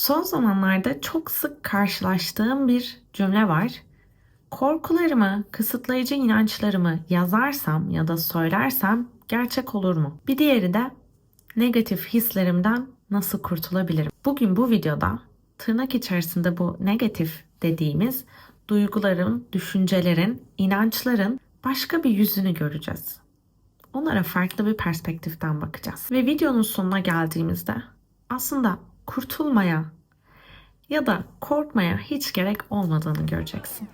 Son zamanlarda çok sık karşılaştığım bir cümle var. Korkularımı, kısıtlayıcı inançlarımı yazarsam ya da söylersem gerçek olur mu? Bir diğeri de negatif hislerimden nasıl kurtulabilirim? Bugün bu videoda tırnak içerisinde bu negatif dediğimiz duyguların, düşüncelerin, inançların başka bir yüzünü göreceğiz. Onlara farklı bir perspektiften bakacağız. Ve videonun sonuna geldiğimizde aslında kurtulmaya ya da korkmaya hiç gerek olmadığını göreceksin.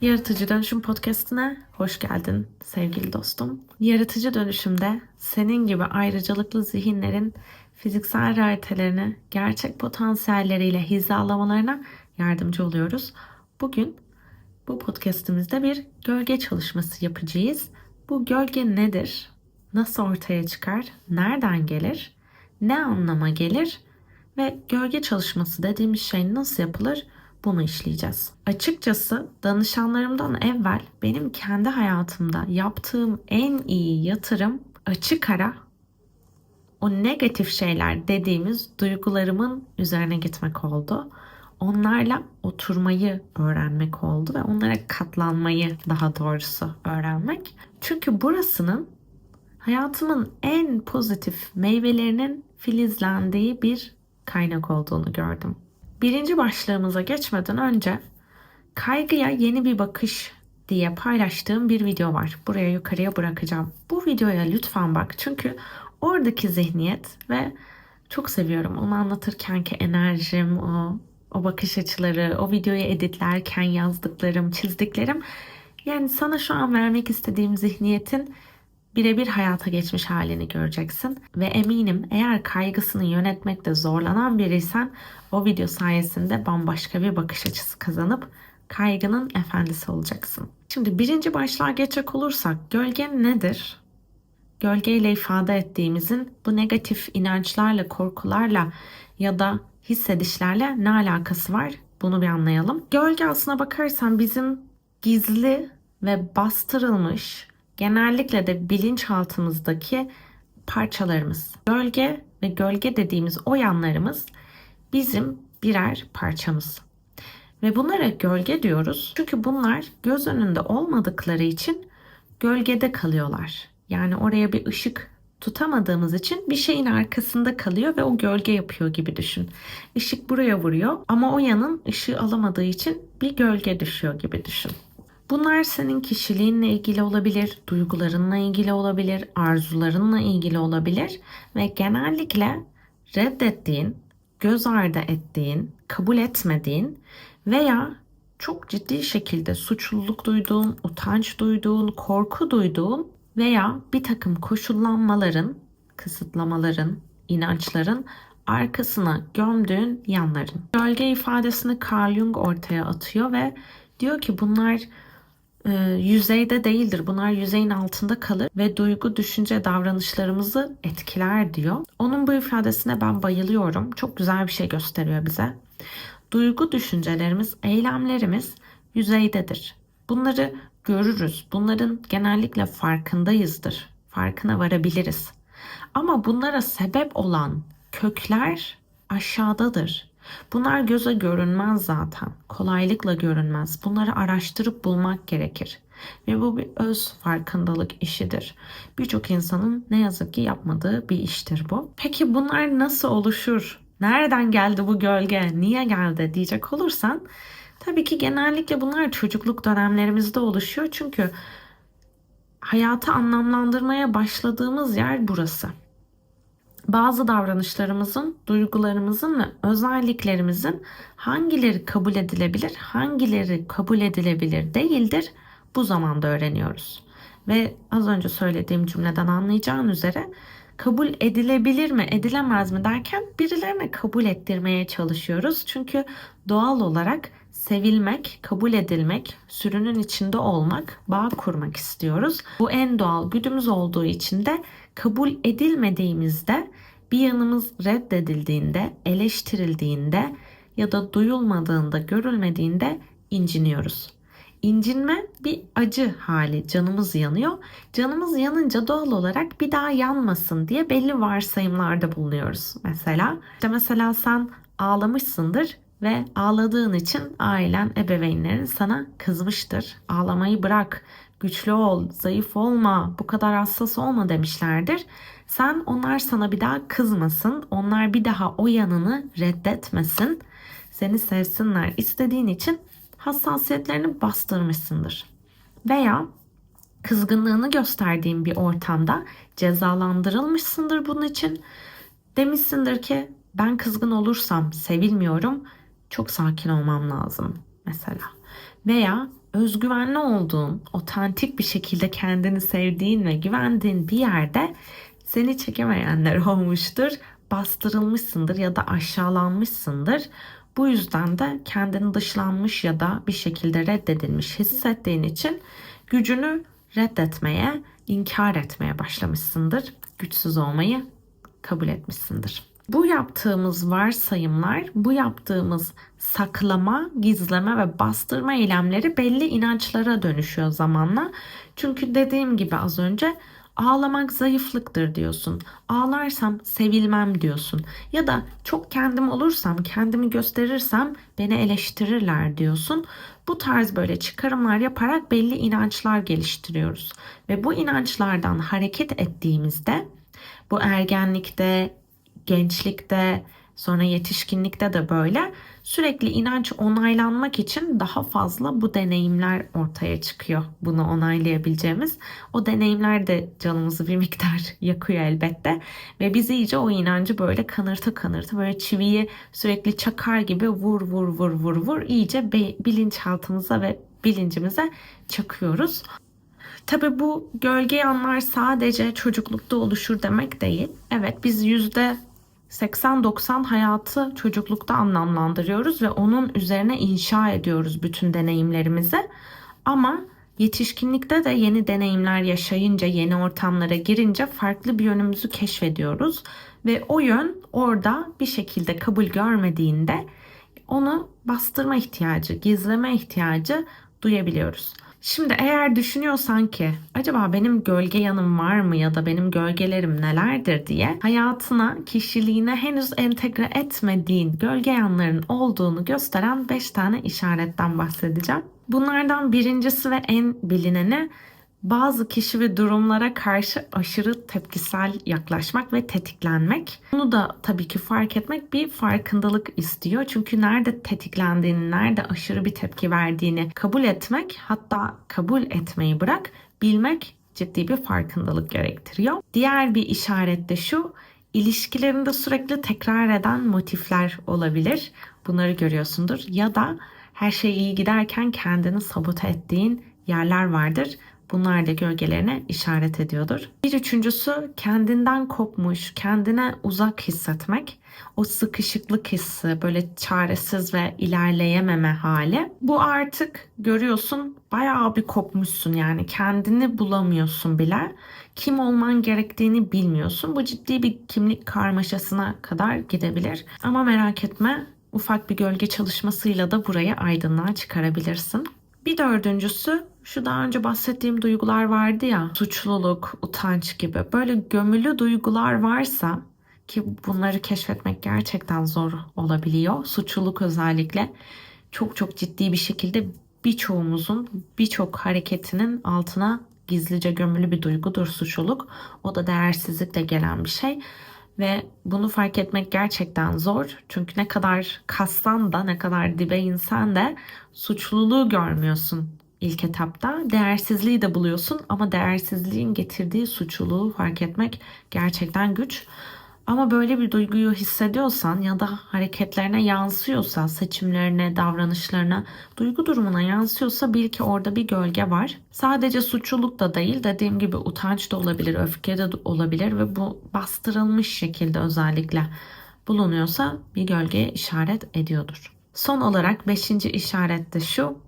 Yaratıcı Dönüşüm Podcast'ine hoş geldin sevgili dostum. Yaratıcı dönüşümde senin gibi ayrıcalıklı zihinlerin fiziksel realitelerini gerçek potansiyelleriyle hizalamalarına yardımcı oluyoruz. Bugün bu podcast'imizde bir gölge çalışması yapacağız. Bu gölge nedir? Nasıl ortaya çıkar? Nereden gelir? Ne anlama gelir? Ve gölge çalışması dediğimiz şey nasıl yapılır? Bunu işleyeceğiz. Açıkçası danışanlarımdan evvel benim kendi hayatımda yaptığım en iyi yatırım açık ara o negatif şeyler dediğimiz duygularımın üzerine gitmek oldu. Onlarla oturmayı öğrenmek oldu ve onlara katlanmayı daha doğrusu öğrenmek. Çünkü burasının hayatımın en pozitif meyvelerinin filizlendiği bir kaynak olduğunu gördüm. Birinci başlığımıza geçmeden önce kaygıya yeni bir bakış diye paylaştığım bir video var. Buraya yukarıya bırakacağım. Bu videoya lütfen bak çünkü oradaki zihniyet ve çok seviyorum onu anlatırkenki enerjim, o o bakış açıları, o videoyu editlerken yazdıklarım, çizdiklerim yani sana şu an vermek istediğim zihniyetin birebir hayata geçmiş halini göreceksin. Ve eminim eğer kaygısını yönetmekte zorlanan biriysen o video sayesinde bambaşka bir bakış açısı kazanıp kaygının efendisi olacaksın. Şimdi birinci başlığa geçecek olursak gölge nedir? Gölgeyle ifade ettiğimizin bu negatif inançlarla, korkularla ya da hissedişlerle ne alakası var? Bunu bir anlayalım. Gölge aslına bakarsan bizim gizli ve bastırılmış genellikle de bilinçaltımızdaki parçalarımız. Gölge ve gölge dediğimiz o yanlarımız bizim birer parçamız. Ve bunlara gölge diyoruz çünkü bunlar göz önünde olmadıkları için gölgede kalıyorlar. Yani oraya bir ışık tutamadığımız için bir şeyin arkasında kalıyor ve o gölge yapıyor gibi düşün. Işık buraya vuruyor ama o yanın ışığı alamadığı için bir gölge düşüyor gibi düşün. Bunlar senin kişiliğinle ilgili olabilir, duygularınla ilgili olabilir, arzularınla ilgili olabilir ve genellikle reddettiğin, göz ardı ettiğin, kabul etmediğin veya çok ciddi şekilde suçluluk duyduğun, utanç duyduğun, korku duyduğun veya bir takım koşullanmaların, kısıtlamaların, inançların arkasına gömdüğün yanların. Gölge ifadesini Carl Jung ortaya atıyor ve diyor ki bunlar e, yüzeyde değildir. Bunlar yüzeyin altında kalır ve duygu, düşünce, davranışlarımızı etkiler diyor. Onun bu ifadesine ben bayılıyorum. Çok güzel bir şey gösteriyor bize. Duygu, düşüncelerimiz, eylemlerimiz yüzeydedir. Bunları görürüz. Bunların genellikle farkındayızdır. Farkına varabiliriz. Ama bunlara sebep olan kökler aşağıdadır. Bunlar göze görünmez zaten. Kolaylıkla görünmez. Bunları araştırıp bulmak gerekir. Ve bu bir öz farkındalık işidir. Birçok insanın ne yazık ki yapmadığı bir iştir bu. Peki bunlar nasıl oluşur? Nereden geldi bu gölge? Niye geldi diyecek olursan tabii ki genellikle bunlar çocukluk dönemlerimizde oluşuyor. Çünkü hayatı anlamlandırmaya başladığımız yer burası bazı davranışlarımızın, duygularımızın ve özelliklerimizin hangileri kabul edilebilir, hangileri kabul edilebilir değildir bu zamanda öğreniyoruz. Ve az önce söylediğim cümleden anlayacağın üzere kabul edilebilir mi, edilemez mi derken birilerine kabul ettirmeye çalışıyoruz. Çünkü doğal olarak sevilmek, kabul edilmek, sürünün içinde olmak, bağ kurmak istiyoruz. Bu en doğal güdümüz olduğu için de kabul edilmediğimizde bir yanımız reddedildiğinde, eleştirildiğinde ya da duyulmadığında, görülmediğinde inciniyoruz. İncinme bir acı hali. Canımız yanıyor. Canımız yanınca doğal olarak bir daha yanmasın diye belli varsayımlarda bulunuyoruz. Mesela işte mesela sen ağlamışsındır ve ağladığın için ailen, ebeveynlerin sana kızmıştır. Ağlamayı bırak, güçlü ol, zayıf olma, bu kadar hassas olma demişlerdir. Sen onlar sana bir daha kızmasın, onlar bir daha o yanını reddetmesin, seni sevsinler istediğin için hassasiyetlerini bastırmışsındır. Veya kızgınlığını gösterdiğin bir ortamda cezalandırılmışsındır bunun için. Demişsindir ki ben kızgın olursam sevilmiyorum, çok sakin olmam lazım mesela. Veya özgüvenli olduğun, otantik bir şekilde kendini sevdiğin ve güvendiğin bir yerde seni çekemeyenler olmuştur, bastırılmışsındır ya da aşağılanmışsındır. Bu yüzden de kendini dışlanmış ya da bir şekilde reddedilmiş hissettiğin için gücünü reddetmeye, inkar etmeye başlamışsındır. Güçsüz olmayı kabul etmişsindir. Bu yaptığımız varsayımlar, bu yaptığımız saklama, gizleme ve bastırma eylemleri belli inançlara dönüşüyor zamanla. Çünkü dediğim gibi az önce ağlamak zayıflıktır diyorsun. Ağlarsam sevilmem diyorsun. Ya da çok kendim olursam, kendimi gösterirsem beni eleştirirler diyorsun. Bu tarz böyle çıkarımlar yaparak belli inançlar geliştiriyoruz. Ve bu inançlardan hareket ettiğimizde bu ergenlikte, gençlikte, sonra yetişkinlikte de böyle sürekli inanç onaylanmak için daha fazla bu deneyimler ortaya çıkıyor. Bunu onaylayabileceğimiz. O deneyimler de canımızı bir miktar yakıyor elbette ve bizi iyice o inancı böyle kanırtı kanırtı böyle çiviyi sürekli çakar gibi vur vur vur vur vur iyice bilinçaltımıza ve bilincimize çakıyoruz. Tabii bu gölge yanlar sadece çocuklukta oluşur demek değil. Evet biz yüzde 80-90 hayatı çocuklukta anlamlandırıyoruz ve onun üzerine inşa ediyoruz bütün deneyimlerimizi. Ama yetişkinlikte de yeni deneyimler yaşayınca, yeni ortamlara girince farklı bir yönümüzü keşfediyoruz. Ve o yön orada bir şekilde kabul görmediğinde onu bastırma ihtiyacı, gizleme ihtiyacı duyabiliyoruz. Şimdi eğer düşünüyorsan ki acaba benim gölge yanım var mı ya da benim gölgelerim nelerdir diye hayatına, kişiliğine henüz entegre etmediğin gölge yanların olduğunu gösteren 5 tane işaretten bahsedeceğim. Bunlardan birincisi ve en bilineni bazı kişi ve durumlara karşı aşırı tepkisel yaklaşmak ve tetiklenmek. Bunu da tabii ki fark etmek bir farkındalık istiyor. Çünkü nerede tetiklendiğini, nerede aşırı bir tepki verdiğini kabul etmek, hatta kabul etmeyi bırak, bilmek ciddi bir farkındalık gerektiriyor. Diğer bir işaret de şu, ilişkilerinde sürekli tekrar eden motifler olabilir. Bunları görüyorsundur. Ya da her şey iyi giderken kendini sabote ettiğin yerler vardır. Bunlar da gölgelerine işaret ediyordur. Bir üçüncüsü kendinden kopmuş, kendine uzak hissetmek. O sıkışıklık hissi, böyle çaresiz ve ilerleyememe hali. Bu artık görüyorsun bayağı bir kopmuşsun yani kendini bulamıyorsun bile. Kim olman gerektiğini bilmiyorsun. Bu ciddi bir kimlik karmaşasına kadar gidebilir. Ama merak etme ufak bir gölge çalışmasıyla da burayı aydınlığa çıkarabilirsin. Bir dördüncüsü şu daha önce bahsettiğim duygular vardı ya suçluluk, utanç gibi böyle gömülü duygular varsa ki bunları keşfetmek gerçekten zor olabiliyor. Suçluluk özellikle çok çok ciddi bir şekilde birçoğumuzun birçok hareketinin altına gizlice gömülü bir duygudur suçluluk. O da değersizlikle gelen bir şey. Ve bunu fark etmek gerçekten zor. Çünkü ne kadar kassan da ne kadar dibe insen de suçluluğu görmüyorsun ilk etapta. Değersizliği de buluyorsun ama değersizliğin getirdiği suçluluğu fark etmek gerçekten güç. Ama böyle bir duyguyu hissediyorsan ya da hareketlerine yansıyorsa, seçimlerine, davranışlarına, duygu durumuna yansıyorsa bil ki orada bir gölge var. Sadece suçluluk da değil, dediğim gibi utanç da olabilir, öfke de olabilir ve bu bastırılmış şekilde özellikle bulunuyorsa bir gölgeye işaret ediyordur. Son olarak beşinci işaret de şu.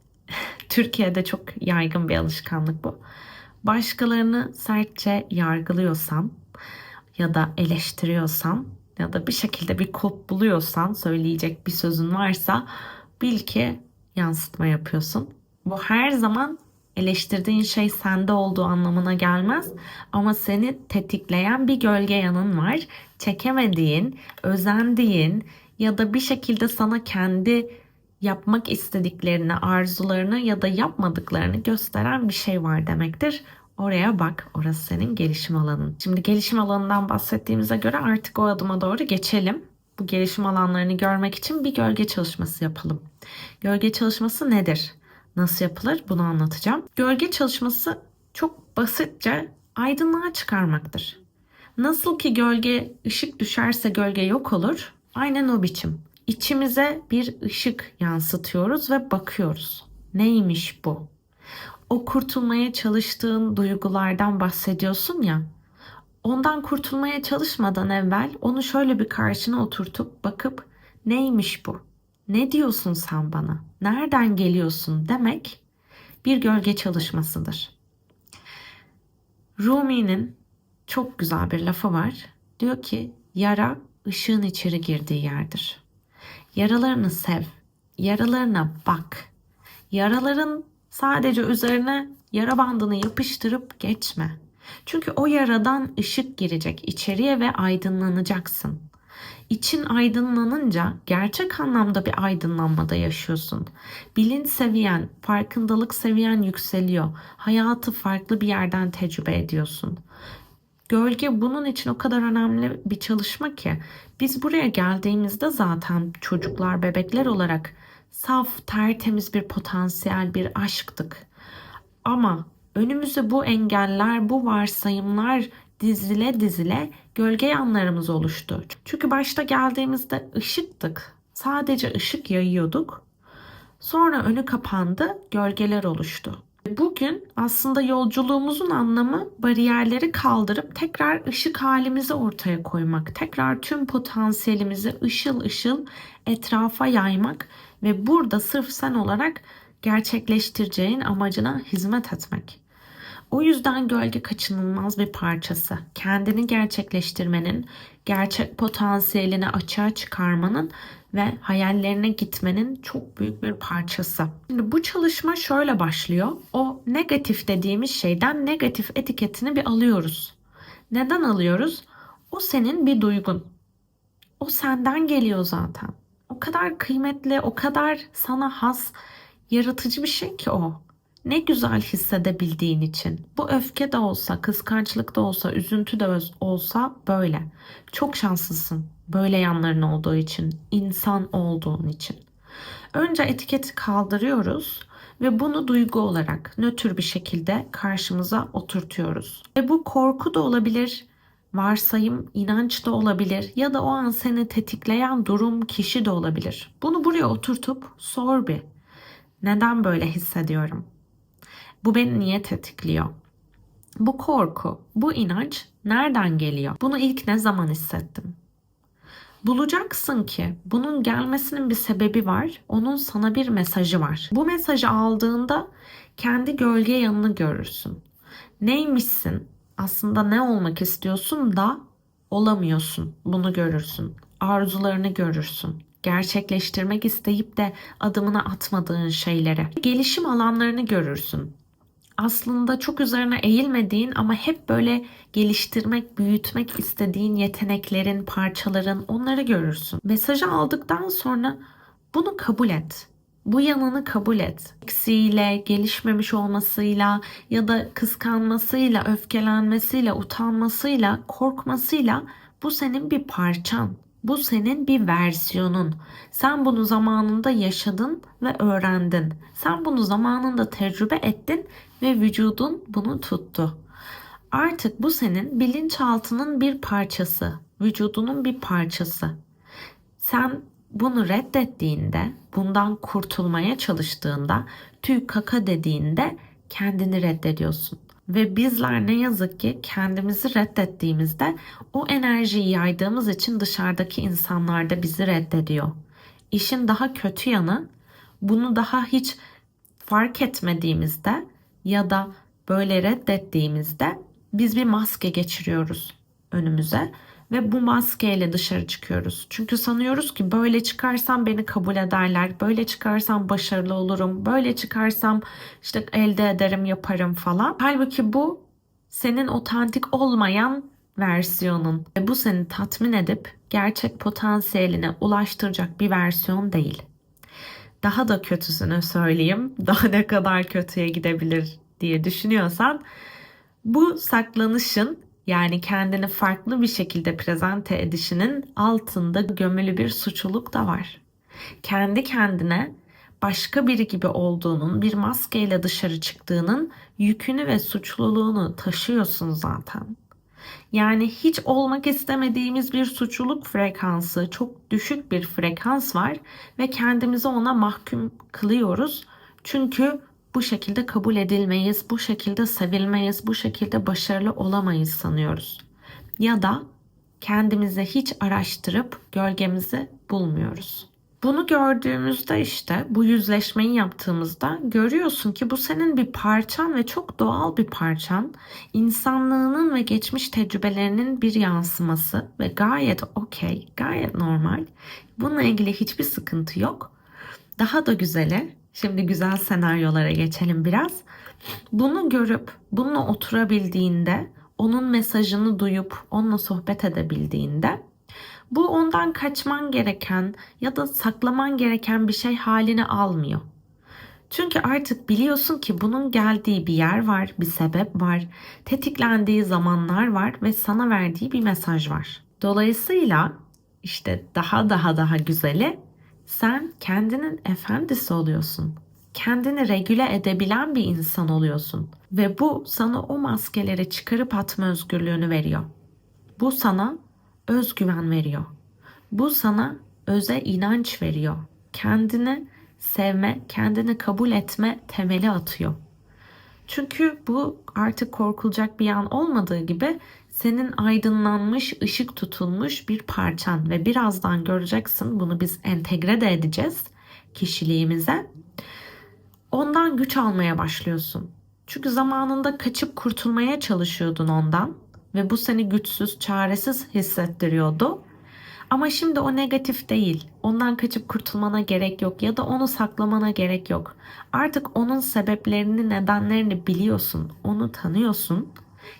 Türkiye'de çok yaygın bir alışkanlık bu. Başkalarını sertçe yargılıyorsan ya da eleştiriyorsan ya da bir şekilde bir kulp buluyorsan söyleyecek bir sözün varsa bil ki yansıtma yapıyorsun. Bu her zaman eleştirdiğin şey sende olduğu anlamına gelmez ama seni tetikleyen bir gölge yanın var. Çekemediğin, özendiğin ya da bir şekilde sana kendi yapmak istediklerini, arzularını ya da yapmadıklarını gösteren bir şey var demektir. Oraya bak, orası senin gelişim alanın. Şimdi gelişim alanından bahsettiğimize göre artık o adıma doğru geçelim. Bu gelişim alanlarını görmek için bir gölge çalışması yapalım. Gölge çalışması nedir? Nasıl yapılır? Bunu anlatacağım. Gölge çalışması çok basitçe aydınlığa çıkarmaktır. Nasıl ki gölge ışık düşerse gölge yok olur. Aynen o biçim. İçimize bir ışık yansıtıyoruz ve bakıyoruz. Neymiş bu? O kurtulmaya çalıştığın duygulardan bahsediyorsun ya. Ondan kurtulmaya çalışmadan evvel onu şöyle bir karşına oturtup bakıp neymiş bu? Ne diyorsun sen bana? Nereden geliyorsun demek bir gölge çalışmasıdır. Rumi'nin çok güzel bir lafı var. Diyor ki yara ışığın içeri girdiği yerdir. Yaralarını sev. Yaralarına bak. Yaraların sadece üzerine yara bandını yapıştırıp geçme. Çünkü o yaradan ışık girecek içeriye ve aydınlanacaksın. İçin aydınlanınca gerçek anlamda bir aydınlanmada yaşıyorsun. Bilinç seviyen, farkındalık seviyen yükseliyor. Hayatı farklı bir yerden tecrübe ediyorsun. Gölge bunun için o kadar önemli bir çalışma ki biz buraya geldiğimizde zaten çocuklar, bebekler olarak saf, tertemiz bir potansiyel, bir aşktık. Ama önümüze bu engeller, bu varsayımlar dizile dizile gölge yanlarımız oluştu. Çünkü başta geldiğimizde ışıktık. Sadece ışık yayıyorduk. Sonra önü kapandı, gölgeler oluştu. Bugün aslında yolculuğumuzun anlamı bariyerleri kaldırıp tekrar ışık halimizi ortaya koymak. Tekrar tüm potansiyelimizi ışıl ışıl etrafa yaymak ve burada sırf sen olarak gerçekleştireceğin amacına hizmet etmek. O yüzden gölge kaçınılmaz bir parçası. Kendini gerçekleştirmenin, gerçek potansiyelini açığa çıkarmanın ve hayallerine gitmenin çok büyük bir parçası. Şimdi bu çalışma şöyle başlıyor. O negatif dediğimiz şeyden negatif etiketini bir alıyoruz. Neden alıyoruz? O senin bir duygun. O senden geliyor zaten. O kadar kıymetli, o kadar sana has, yaratıcı bir şey ki o. Ne güzel hissedebildiğin için. Bu öfke de olsa, kıskançlık da olsa, üzüntü de olsa böyle. Çok şanslısın böyle yanların olduğu için, insan olduğun için. Önce etiketi kaldırıyoruz ve bunu duygu olarak nötr bir şekilde karşımıza oturtuyoruz. Ve bu korku da olabilir, varsayım, inanç da olabilir ya da o an seni tetikleyen durum, kişi de olabilir. Bunu buraya oturtup sor bir. Neden böyle hissediyorum? Bu beni niye tetikliyor? Bu korku, bu inanç nereden geliyor? Bunu ilk ne zaman hissettim? Bulacaksın ki bunun gelmesinin bir sebebi var. Onun sana bir mesajı var. Bu mesajı aldığında kendi gölge yanını görürsün. Neymişsin? Aslında ne olmak istiyorsun da olamıyorsun. Bunu görürsün. Arzularını görürsün. Gerçekleştirmek isteyip de adımını atmadığın şeyleri. Gelişim alanlarını görürsün aslında çok üzerine eğilmediğin ama hep böyle geliştirmek, büyütmek istediğin yeteneklerin, parçaların onları görürsün. Mesajı aldıktan sonra bunu kabul et. Bu yanını kabul et. Eksiğiyle, gelişmemiş olmasıyla ya da kıskanmasıyla, öfkelenmesiyle, utanmasıyla, korkmasıyla bu senin bir parçan. Bu senin bir versiyonun. Sen bunu zamanında yaşadın ve öğrendin. Sen bunu zamanında tecrübe ettin ve vücudun bunu tuttu. Artık bu senin bilinçaltının bir parçası, vücudunun bir parçası. Sen bunu reddettiğinde, bundan kurtulmaya çalıştığında, tüy kaka dediğinde kendini reddediyorsun. Ve bizler ne yazık ki kendimizi reddettiğimizde o enerjiyi yaydığımız için dışarıdaki insanlar da bizi reddediyor. İşin daha kötü yanı bunu daha hiç fark etmediğimizde ya da böyle reddettiğimizde biz bir maske geçiriyoruz önümüze ve bu maskeyle dışarı çıkıyoruz. Çünkü sanıyoruz ki böyle çıkarsam beni kabul ederler, böyle çıkarsam başarılı olurum, böyle çıkarsam işte elde ederim, yaparım falan. Halbuki bu senin otantik olmayan versiyonun ve bu seni tatmin edip gerçek potansiyeline ulaştıracak bir versiyon değil. Daha da kötüsünü söyleyeyim. Daha ne kadar kötüye gidebilir diye düşünüyorsan bu saklanışın yani kendini farklı bir şekilde prezente edişinin altında gömülü bir suçluluk da var. Kendi kendine başka biri gibi olduğunun, bir maskeyle dışarı çıktığının yükünü ve suçluluğunu taşıyorsun zaten. Yani hiç olmak istemediğimiz bir suçluluk frekansı, çok düşük bir frekans var ve kendimizi ona mahkum kılıyoruz. Çünkü bu şekilde kabul edilmeyiz, bu şekilde sevilmeyiz, bu şekilde başarılı olamayız sanıyoruz. Ya da kendimizi hiç araştırıp gölgemizi bulmuyoruz. Bunu gördüğümüzde işte bu yüzleşmeyi yaptığımızda görüyorsun ki bu senin bir parçan ve çok doğal bir parçan. İnsanlığının ve geçmiş tecrübelerinin bir yansıması ve gayet okey, gayet normal. Bununla ilgili hiçbir sıkıntı yok. Daha da güzeli, şimdi güzel senaryolara geçelim biraz. Bunu görüp bununla oturabildiğinde, onun mesajını duyup onunla sohbet edebildiğinde bu ondan kaçman gereken ya da saklaman gereken bir şey halini almıyor. Çünkü artık biliyorsun ki bunun geldiği bir yer var, bir sebep var, tetiklendiği zamanlar var ve sana verdiği bir mesaj var. Dolayısıyla işte daha daha daha güzeli sen kendinin efendisi oluyorsun. Kendini regüle edebilen bir insan oluyorsun ve bu sana o maskeleri çıkarıp atma özgürlüğünü veriyor. Bu sana özgüven veriyor. Bu sana öze inanç veriyor. Kendini sevme, kendini kabul etme temeli atıyor. Çünkü bu artık korkulacak bir an olmadığı gibi senin aydınlanmış, ışık tutulmuş bir parçan ve birazdan göreceksin bunu biz entegre de edeceğiz kişiliğimize. Ondan güç almaya başlıyorsun. Çünkü zamanında kaçıp kurtulmaya çalışıyordun ondan ve bu seni güçsüz, çaresiz hissettiriyordu. Ama şimdi o negatif değil. Ondan kaçıp kurtulmana gerek yok ya da onu saklamana gerek yok. Artık onun sebeplerini, nedenlerini biliyorsun. Onu tanıyorsun.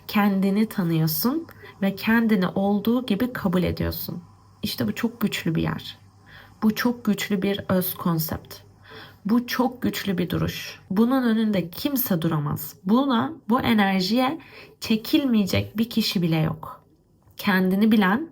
Kendini tanıyorsun ve kendini olduğu gibi kabul ediyorsun. İşte bu çok güçlü bir yer. Bu çok güçlü bir öz konsept. Bu çok güçlü bir duruş. Bunun önünde kimse duramaz. Buna, bu enerjiye çekilmeyecek bir kişi bile yok. Kendini bilen,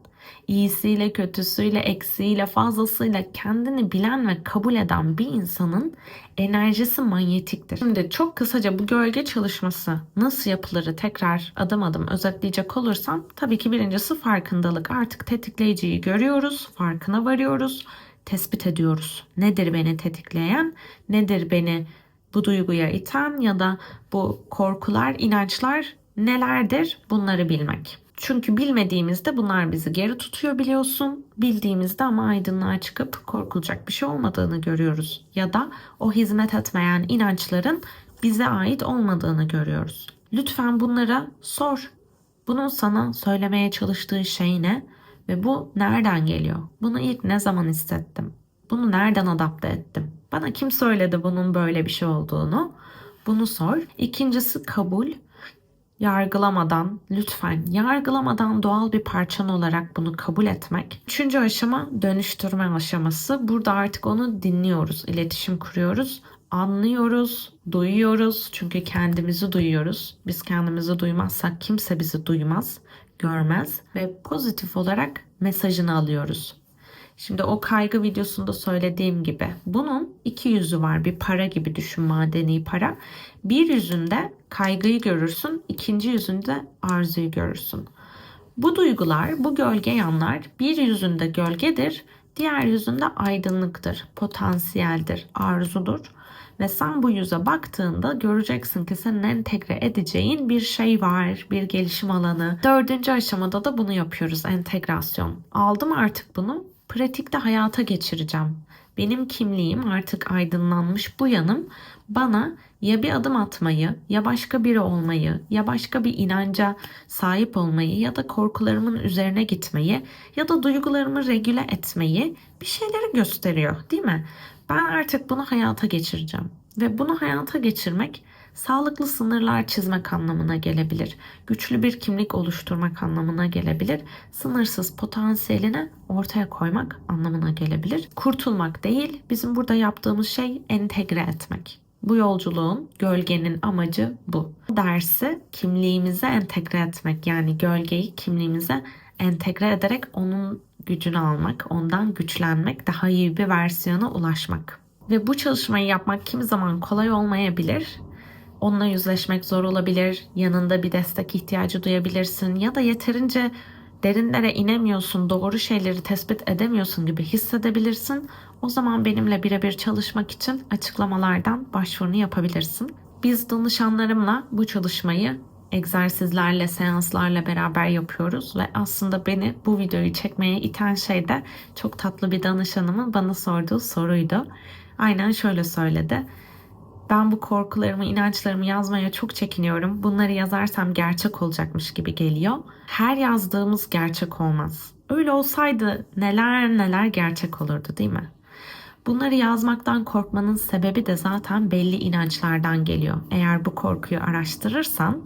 iyisiyle, kötüsüyle, eksiğiyle, fazlasıyla kendini bilen ve kabul eden bir insanın enerjisi manyetiktir. Şimdi çok kısaca bu gölge çalışması nasıl yapılırı tekrar adım adım özetleyecek olursam tabii ki birincisi farkındalık. Artık tetikleyiciyi görüyoruz, farkına varıyoruz, tespit ediyoruz. Nedir beni tetikleyen, nedir beni bu duyguya iten ya da bu korkular, inançlar nelerdir bunları bilmek. Çünkü bilmediğimizde bunlar bizi geri tutuyor biliyorsun. Bildiğimizde ama aydınlığa çıkıp korkulacak bir şey olmadığını görüyoruz. Ya da o hizmet etmeyen inançların bize ait olmadığını görüyoruz. Lütfen bunlara sor. Bunun sana söylemeye çalıştığı şey ne? Ve bu nereden geliyor? Bunu ilk ne zaman hissettim? Bunu nereden adapte ettim? Bana kim söyledi bunun böyle bir şey olduğunu? Bunu sor. İkincisi kabul yargılamadan, lütfen yargılamadan doğal bir parçan olarak bunu kabul etmek. Üçüncü aşama dönüştürme aşaması. Burada artık onu dinliyoruz, iletişim kuruyoruz, anlıyoruz, duyuyoruz. Çünkü kendimizi duyuyoruz. Biz kendimizi duymazsak kimse bizi duymaz, görmez ve pozitif olarak mesajını alıyoruz. Şimdi o kaygı videosunda söylediğim gibi bunun iki yüzü var. Bir para gibi düşün madeni para. Bir yüzünde kaygıyı görürsün, ikinci yüzünde arzuyu görürsün. Bu duygular, bu gölge yanlar bir yüzünde gölgedir, diğer yüzünde aydınlıktır, potansiyeldir, arzudur. Ve sen bu yüze baktığında göreceksin ki senin entegre edeceğin bir şey var, bir gelişim alanı. Dördüncü aşamada da bunu yapıyoruz, entegrasyon. Aldım artık bunu, pratikte hayata geçireceğim. Benim kimliğim artık aydınlanmış bu yanım bana ya bir adım atmayı, ya başka biri olmayı, ya başka bir inanca sahip olmayı ya da korkularımın üzerine gitmeyi ya da duygularımı regüle etmeyi bir şeyleri gösteriyor, değil mi? Ben artık bunu hayata geçireceğim ve bunu hayata geçirmek sağlıklı sınırlar çizmek anlamına gelebilir. Güçlü bir kimlik oluşturmak anlamına gelebilir. Sınırsız potansiyelini ortaya koymak anlamına gelebilir. Kurtulmak değil, bizim burada yaptığımız şey entegre etmek. Bu yolculuğun, gölgenin amacı bu. Dersi kimliğimize entegre etmek yani gölgeyi kimliğimize entegre ederek onun gücünü almak, ondan güçlenmek, daha iyi bir versiyona ulaşmak. Ve bu çalışmayı yapmak kimi zaman kolay olmayabilir. Onunla yüzleşmek zor olabilir. Yanında bir destek ihtiyacı duyabilirsin ya da yeterince derinlere inemiyorsun, doğru şeyleri tespit edemiyorsun gibi hissedebilirsin. O zaman benimle birebir çalışmak için açıklamalardan başvurunu yapabilirsin. Biz danışanlarımla bu çalışmayı egzersizlerle, seanslarla beraber yapıyoruz ve aslında beni bu videoyu çekmeye iten şey de çok tatlı bir danışanımın bana sorduğu soruydu. Aynen şöyle söyledi. Ben bu korkularımı, inançlarımı yazmaya çok çekiniyorum. Bunları yazarsam gerçek olacakmış gibi geliyor. Her yazdığımız gerçek olmaz. Öyle olsaydı neler neler gerçek olurdu değil mi? Bunları yazmaktan korkmanın sebebi de zaten belli inançlardan geliyor. Eğer bu korkuyu araştırırsan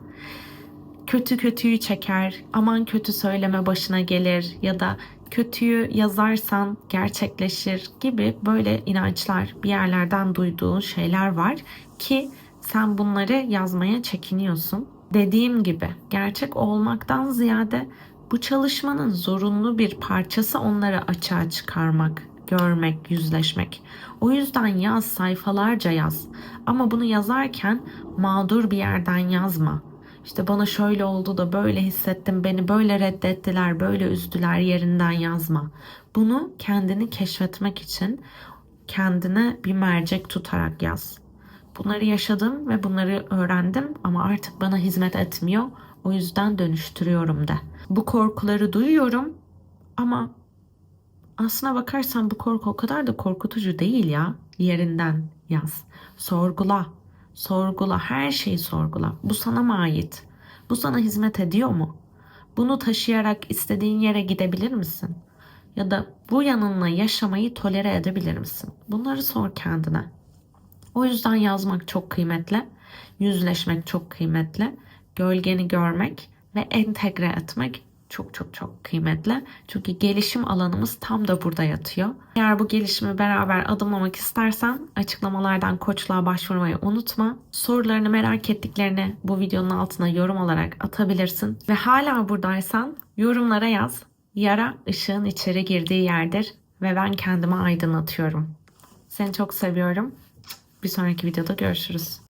kötü kötüyü çeker, aman kötü söyleme başına gelir ya da kötüyü yazarsan gerçekleşir gibi böyle inançlar bir yerlerden duyduğun şeyler var ki sen bunları yazmaya çekiniyorsun. Dediğim gibi gerçek olmaktan ziyade bu çalışmanın zorunlu bir parçası onları açığa çıkarmak, görmek, yüzleşmek. O yüzden yaz, sayfalarca yaz. Ama bunu yazarken mağdur bir yerden yazma. İşte bana şöyle oldu da böyle hissettim, beni böyle reddettiler, böyle üzdüler yerinden yazma. Bunu kendini keşfetmek için kendine bir mercek tutarak yaz. Bunları yaşadım ve bunları öğrendim ama artık bana hizmet etmiyor. O yüzden dönüştürüyorum de. Bu korkuları duyuyorum ama aslına bakarsan bu korku o kadar da korkutucu değil ya. Yerinden yaz. Sorgula. Sorgula. Her şeyi sorgula. Bu sana mı ait? Bu sana hizmet ediyor mu? Bunu taşıyarak istediğin yere gidebilir misin? Ya da bu yanınla yaşamayı tolere edebilir misin? Bunları sor kendine. O yüzden yazmak çok kıymetli. Yüzleşmek çok kıymetli. Gölgeni görmek ve entegre etmek çok çok çok kıymetli. Çünkü gelişim alanımız tam da burada yatıyor. Eğer bu gelişimi beraber adımlamak istersen açıklamalardan koçluğa başvurmayı unutma. Sorularını merak ettiklerini bu videonun altına yorum olarak atabilirsin. Ve hala buradaysan yorumlara yaz. Yara ışığın içeri girdiği yerdir ve ben kendimi aydınlatıyorum. Seni çok seviyorum. Bir sonraki videoda görüşürüz.